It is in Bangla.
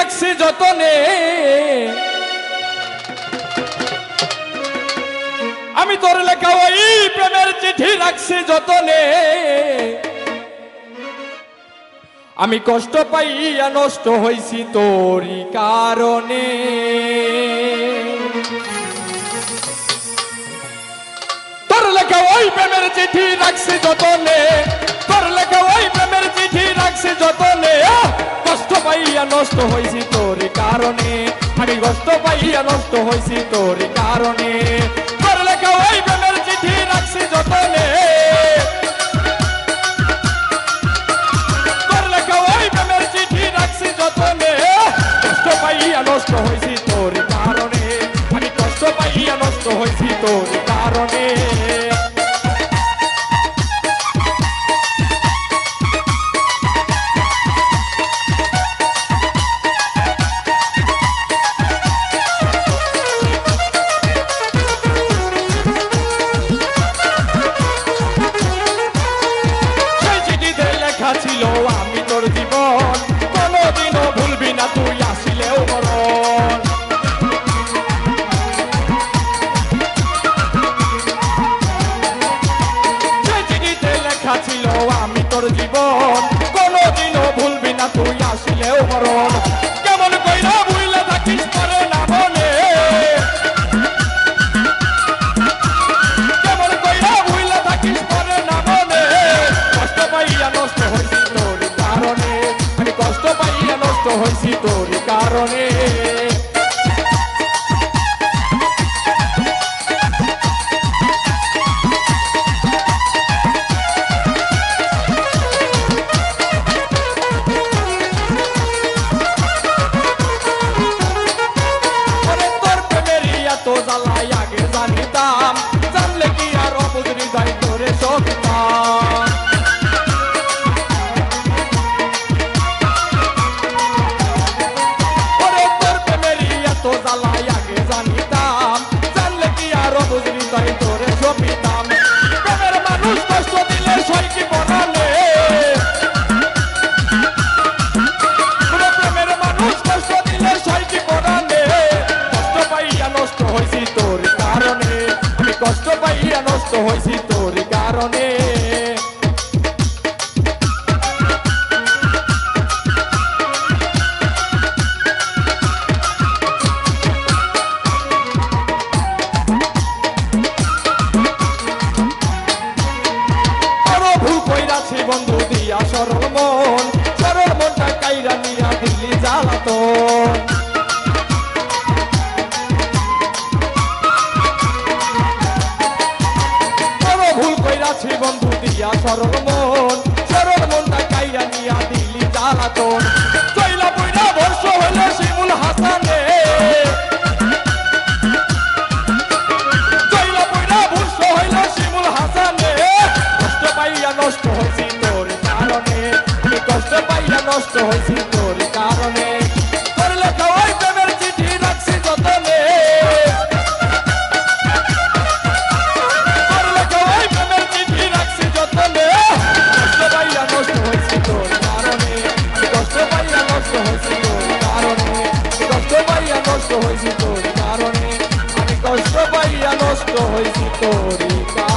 রাখছি যতনে। আমি তোর লেখা ওই প্রেমের চিঠি রাখছি যতনে। আমি কষ্ট পাইয়া নষ্ট হইছি তোরই কারণে। তোর লেখা ওই প্রেমের চিঠি রাখছি যতনে। নষ্ট হয়েছি তোর কারণে। আমি কষ্ট পাইয়া নষ্ট হয়েছি তোর কারণে। তোর লেখা ওই প্রেমের চিঠি রাখছি যতনে। তুই আসিলেও মরণ লেখা ছিল আমি তোর জীবন যাই তোরে সকিতাম প্রেমের মানুষ কষ্ট দিলে সই কি বনালে? পুরো প্রেমের মানুষ কষ্ট দিলে সইটি পড়ালে কষ্ট সরল মন, সরল মনটা কাইরা নিয়া দিল্লি জ্বালাতন। ভুল কইরাছি বন্ধু দিয়া সরল মন, সরল মনটা কাইরা নিয়া দিল্লি জ্বালাতন। নষ্ট হয়েছি তোর কারণে। তোর লেখা ওই প্রেমের চিঠি রাখছি যতনে। তোর লেখা ওই প্রেমের চিঠি রাখছি যতনে। কষ্ট পাইয়া নষ্ট হয়েছি তোর কারণে। কষ্ট পাইয়া নষ্ট হয়েছি তোর হয়েছি তোর কারণে। আমি কষ্ট পাইয়া নষ্ট হয়েছি তোর কারণে।